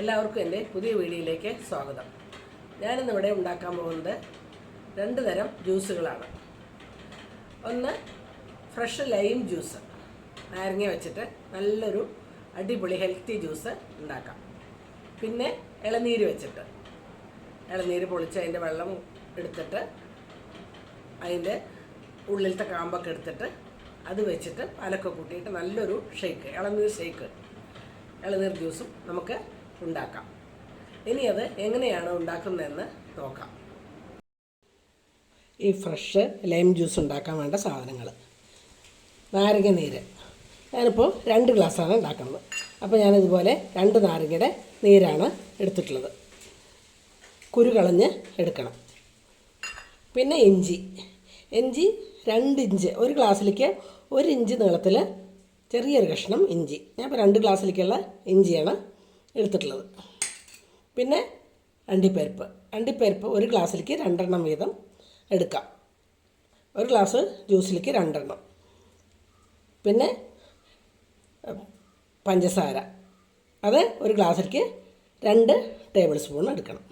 എല്ലാവർക്കും എന്റെ പുതിയ വീഡിയോയിലേക്ക് സ്വാഗതം. ഞാനിന്നിവിടെ ഉണ്ടാക്കാൻ പോകുന്നത് രണ്ട് തരം ജ്യൂസുകളാണ്. ഒന്ന് ഫ്രഷ് ലൈം ജ്യൂസ് നാരങ്ങ വെച്ചിട്ട് നല്ലൊരു അടിപൊളി ഹെൽത്തി ജ്യൂസ് ഉണ്ടാക്കാം. പിന്നെ ഇളനീര് വെച്ചിട്ട് ഇളനീര് പൊളിച്ച് അതിന്റെ വെള്ളം എടുത്തിട്ട് അതിന്റെ ഉള്ളിലത്തെ കാമ്പൊക്കെ എടുത്തിട്ട് അത് വെച്ചിട്ട് പാലൊക്കെ കൂട്ടിയിട്ട് നല്ലൊരു ഷേക്ക് ഇളനീർ ഷേക്ക് ഇളനീർ ജ്യൂസും നമുക്ക് ഉണ്ടാക്കാം. ഇനി അത് എങ്ങനെയാണ് ഉണ്ടാക്കുന്നതെന്ന് നോക്കാം. ഈ ഫ്രഷ് ലൈം ജ്യൂസ് ഉണ്ടാക്കാൻ വേണ്ട സാധനങ്ങൾ നാരങ്ങ നീര്. ഞാനിപ്പോൾ രണ്ട് ഗ്ലാസ്സാണ് ഉണ്ടാക്കുന്നത്. അപ്പോൾ ഞാനിതുപോലെ രണ്ട് നാരങ്ങയുടെ നീരാണ് എടുത്തിട്ടുള്ളത്. കുരു കളഞ്ഞ് എടുക്കണം. പിന്നെ ഇഞ്ചി. ഇഞ്ചി രണ്ട് ഇഞ്ച്. ഒരു ഗ്ലാസ്സിലേക്ക് ഒരു ഇഞ്ച് നീളത്തിൽ ചെറിയൊരു കഷ്ണം ഇഞ്ചി. ഞാൻ ഇപ്പോൾ രണ്ട് ഗ്ലാസ്സിലേക്കുള്ള ഇഞ്ചിയാണ് എടുത്തിട്ടുള്ളത്. പിന്നെ അണ്ടിപ്പരിപ്പ്. അണ്ടിപ്പരിപ്പ് ഒരു ഗ്ലാസ്സിലേക്ക് രണ്ടെണ്ണം വീതം എടുക്കാം. ഒരു ഗ്ലാസ് ജ്യൂസിലേക്ക് രണ്ടെണ്ണം. പിന്നെ പഞ്ചസാര. അത് ഒരു ഗ്ലാസ്സിലേക്ക് രണ്ട് ടേബിൾ സ്പൂൺ എടുക്കണം.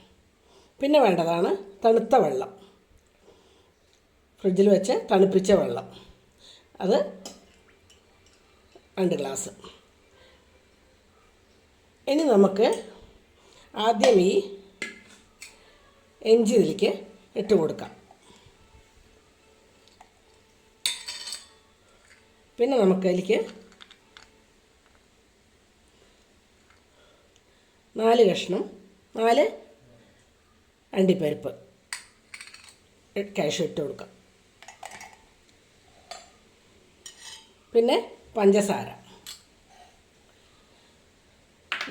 പിന്നെ വേണ്ടതാണ് തണുത്ത വെള്ളം. ഫ്രിഡ്ജിൽ വെച്ച് തണുപ്പിച്ച വെള്ളം. അത് രണ്ട് ഗ്ലാസ്. ഇനി നമുക്ക് ആദ്യം ഈ ഇഞ്ചി ഇതിലേക്ക് ഇട്ട് കൊടുക്കാം. പിന്നെ നമുക്ക് അതിലേക്ക് നാല് കഷ്ണം നാല് അണ്ടിപ്പരിപ്പ് ക്യാഷ് ഇട്ട് കൊടുക്കാം. പിന്നെ പഞ്ചസാര.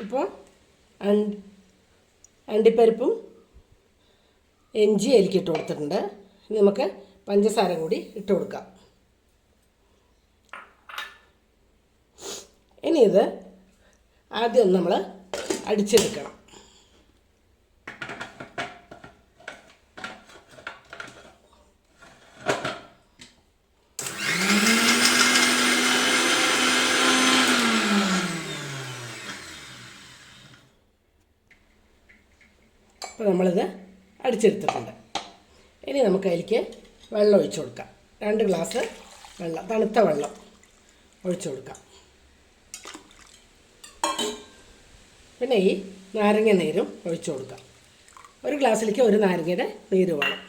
ഇപ്പോൾ അണ്ടി അണ്ടിപ്പരിപ്പും ഇഞ്ചി അതിലേക്ക് ഇട്ട് കൊടുത്തിട്ടുണ്ട്. ഇനി നമുക്ക് പഞ്ചസാര കൂടി ഇട്ട് കൊടുക്കാം. ഇനി ഇത് ആദ്യം നമ്മൾ അടിച്ചെടുക്കണം അപ്പോൾ നമ്മളിത് അടിച്ചെടുത്തിട്ടുണ്ട്. ഇനി നമുക്ക് അതിലേക്ക് വെള്ളം ഒഴിച്ചു കൊടുക്കാം. രണ്ട് ഗ്ലാസ് വെള്ളം തണുത്ത വെള്ളം ഒഴിച്ചു കൊടുക്കാം. പിന്നെ ഈ നാരങ്ങ നീരും ഒഴിച്ചു കൊടുക്കാം. ഒരു ഗ്ലാസ്സിലേക്ക് ഒരു നാരങ്ങയുടെ നീര് വേണം.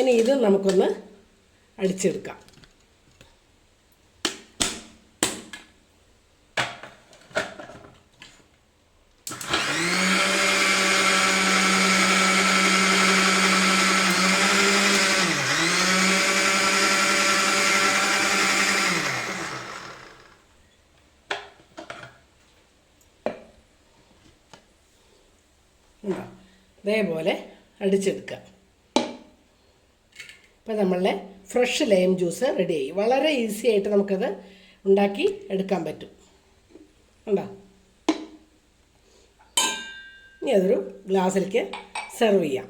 ഇനി ഇത് നമുക്കൊന്ന് അടിച്ചെടുക്കാം ഉണ്ടോ ഇതേപോലെ അടിച്ചെടുക്കുക. അപ്പോൾ നമ്മളുടെ ഫ്രഷ് ലൈം ജ്യൂസ് റെഡിയായി വളരെ ഈസി ആയിട്ട് നമുക്കത് ഉണ്ടാക്കി എടുക്കാൻ പറ്റും. ഉണ്ടോ ഇനി അതൊരു ഗ്ലാസ്സിലേക്ക് സെർവ് ചെയ്യാം.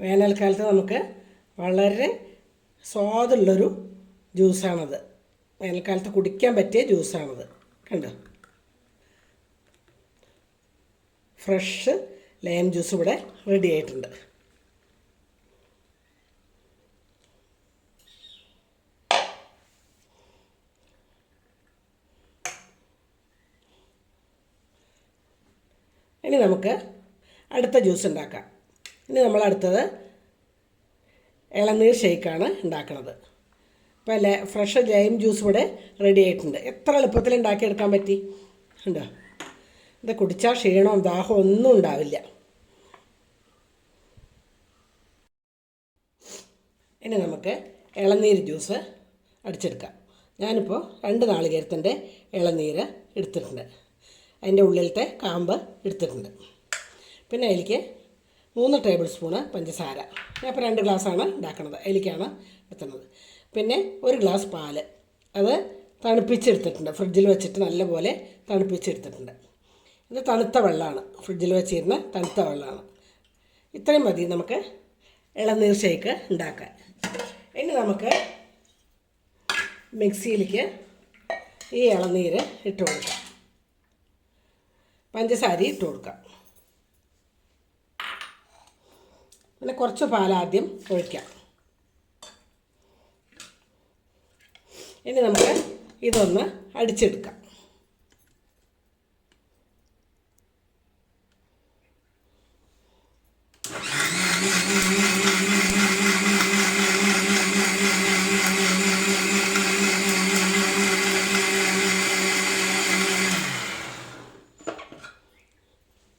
വേനൽക്കാലത്ത് നമുക്ക് വളരെ സ്വാദുള്ളൊരു ജ്യൂസാണത്. വേനൽക്കാലത്ത് കുടിക്കാൻ പറ്റിയ ജ്യൂസാണത്. കണ്ടോ? ഫ്രഷ് ലൈം ജ്യൂസ് ഇവിടെ റെഡി ആയിട്ടുണ്ട്. ഇനി നമുക്ക് അടുത്ത ജ്യൂസ് ഉണ്ടാക്കാം. ഇനി നമ്മൾ അടുത്തത് ഇളനീർ ഷേക്കാണ് ഉണ്ടാക്കുന്നത് അപ്പോൾ അല്ലേ ഫ്രഷ് ലൈം ജ്യൂസ് ഇവിടെ റെഡി ആയിട്ടുണ്ട്. എത്ര എളുപ്പത്തിൽ ഉണ്ടാക്കിയെടുക്കാൻ പറ്റി? ഉണ്ടോ ഇത് കുടിച്ചാൽ ക്ഷീണവും ദാഹവും ഒന്നും ഉണ്ടാവില്ല. ഇനി നമുക്ക് ഇളനീർ ജ്യൂസ് അടിച്ചെടുക്കാം. ഞാനിപ്പോൾ രണ്ട് നാളികേരത്തിന്റെ ഇളനീര് എടുത്തിട്ടുണ്ട്. അതിന്റെ ഉള്ളിലത്തെ കാമ്പ് എടുത്തിട്ടുണ്ട്. പിന്നെ അതിലേക്ക് മൂന്ന് ടേബിൾ സ്പൂണ് പഞ്ചസാര. ഞാൻ ഇപ്പോൾ രണ്ട് ഗ്ലാസ്സാണ് ഉണ്ടാക്കുന്നത് അതിലേക്കാണ് എത്തുന്നത് പിന്നെ ഒരു ഗ്ലാസ് പാൽ. അത് തണുപ്പിച്ചെടുത്തിട്ടുണ്ട്. ഫ്രിഡ്ജിൽ വെച്ചിട്ട് നല്ലപോലെ തണുപ്പിച്ചെടുത്തിട്ടുണ്ട്. ഇത് തണുത്ത വെള്ളമാണ്. ഫ്രിഡ്ജിൽ വെച്ചിരുന്ന തണുത്ത വെള്ളമാണ്. ഇത്രയും മതി നമുക്ക് ഇളനീർ ഷേക്ക് ഉണ്ടാക്കാൻ ഇനി നമുക്ക് മിക്സിയിലേക്ക് ഈ ഇളനീര് ഇട്ട് കൊടുക്കാം. പഞ്ചസാര ഇട്ട് കൊടുക്കാം. പിന്നെ കുറച്ച് പാലാദ്യം ഒഴിക്കാം. ഇനി നമുക്ക് ഇതൊന്ന് അടിച്ചെടുക്കാം.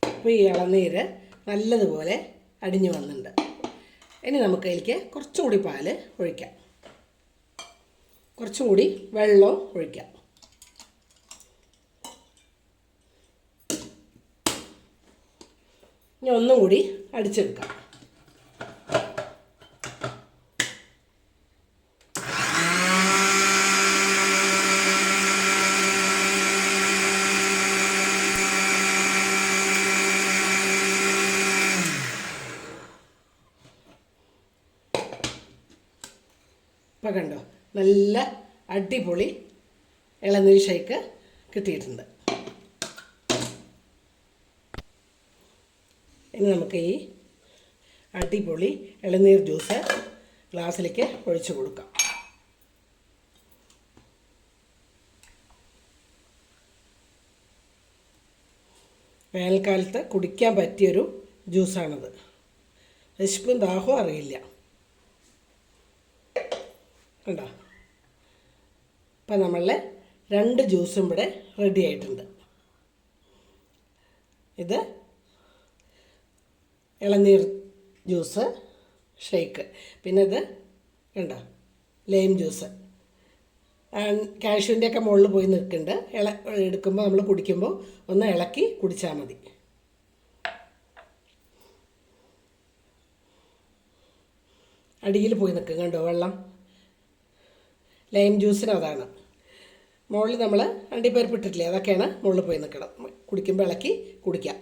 അപ്പോൾ ഈ ഇളനീര് നല്ലതുപോലെ അടിഞ്ഞു വന്നിട്ടുണ്ട്. ഇനി നമുക്ക് അതിലേക്ക് കുറച്ചും കൂടി പാൽ ഒഴിക്കാം. കുറച്ചും കൂടി വെള്ളം ഒഴിക്കാം. ഇനി ഒന്നും കൂടി അടിച്ചെടുക്കാം. ഇപ്പം കണ്ടോ? നല്ല അടിപൊളി ഇളനീർ ഷേക്ക് കിട്ടിയിട്ടുണ്ട്. ഇനി നമുക്ക് ഈ അടിപൊളി ഇളനീർ ജ്യൂസ് ഗ്ലാസ്സിലേക്ക് ഒഴിച്ചു കൊടുക്കാം. വേനൽക്കാലത്ത് കുടിക്കാൻ പറ്റിയൊരു ജ്യൂസാണത്. വിശപ്പും ദാഹവും അറിയില്ല. കണ്ടോ ഇപ്പം നമ്മളുടെ രണ്ട് ജ്യൂസും ഇവിടെ റെഡി ആയിട്ടുണ്ട്. ഇത് ഇളനീർ ജ്യൂസ് ഷേക്ക്. പിന്നെ ഇത് കണ്ടോ? ലൈം ജ്യൂസ് കാഷ്യൂന്റെ ഒക്കെ മുകളിൽ പോയി നിൽക്കുന്നുണ്ട്. ഇള എടുക്കുമ്പോൾ നമ്മൾ കുടിക്കുമ്പോൾ ഒന്ന് ഇളക്കി കുടിച്ചാൽ മതി. അടിയിൽ പോയി നിൽക്കും. കണ്ടോ വെള്ളം? ലൈം ജ്യൂസിന് അതാണ്. മുകളിൽ നമ്മൾ അണ്ടിപ്പരിപ്പ് ഇട്ടിട്ടില്ലേ അതൊക്കെയാണ് മുകളിൽ പോയി നിൽക്കണം കുടിക്കുമ്പോൾ ഇളക്കി കുടിക്കാം.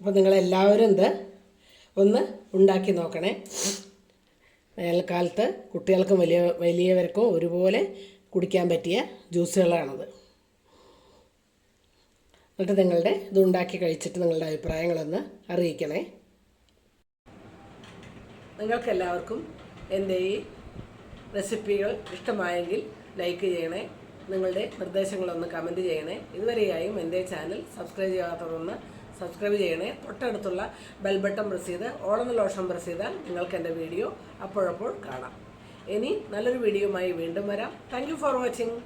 അപ്പോൾ നിങ്ങളെല്ലാവരും ഇത് ഒന്ന് ഉണ്ടാക്കി നോക്കണേ. വേനൽക്കാലത്ത് കുട്ടികൾക്കും വലിയ വലിയവർക്കും ഒരുപോലെ കുടിക്കാൻ പറ്റിയ ജ്യൂസുകളാണത്. എന്നിട്ട് നിങ്ങളുടെ ഇത് ഉണ്ടാക്കി കഴിച്ചിട്ട് നിങ്ങളുടെ അഭിപ്രായങ്ങളൊന്ന് അറിയിക്കണേ. നിങ്ങൾക്കെല്ലാവർക്കും എന്റെ ഈ റെസിപ്പികൾ ഇഷ്ടമായെങ്കിൽ ലൈക്ക് ചെയ്യണേ നിങ്ങളുടെ നിർദ്ദേശങ്ങളൊന്ന് കമന്റ് ചെയ്യണേ. ഇതുവരെയായും എന്റെ ചാനൽ സബ്സ്ക്രൈബ് ചെയ്യാത്തതൊന്ന് സബ്സ്ക്രൈബ് ചെയ്യണേ. തൊട്ടടുത്തുള്ള ബെൽ ബട്ടൺ പ്രസ് ചെയ്ത് ഓളെന്ന ലോഷം പ്രസ് ചെയ്താൽ നിങ്ങൾക്ക് എന്റെ വീഡിയോ അപ്പോഴപ്പോൾ കാണാം. ഇനി നല്ലൊരു വീഡിയോയുമായി വീണ്ടും വരാം. Thank for watching.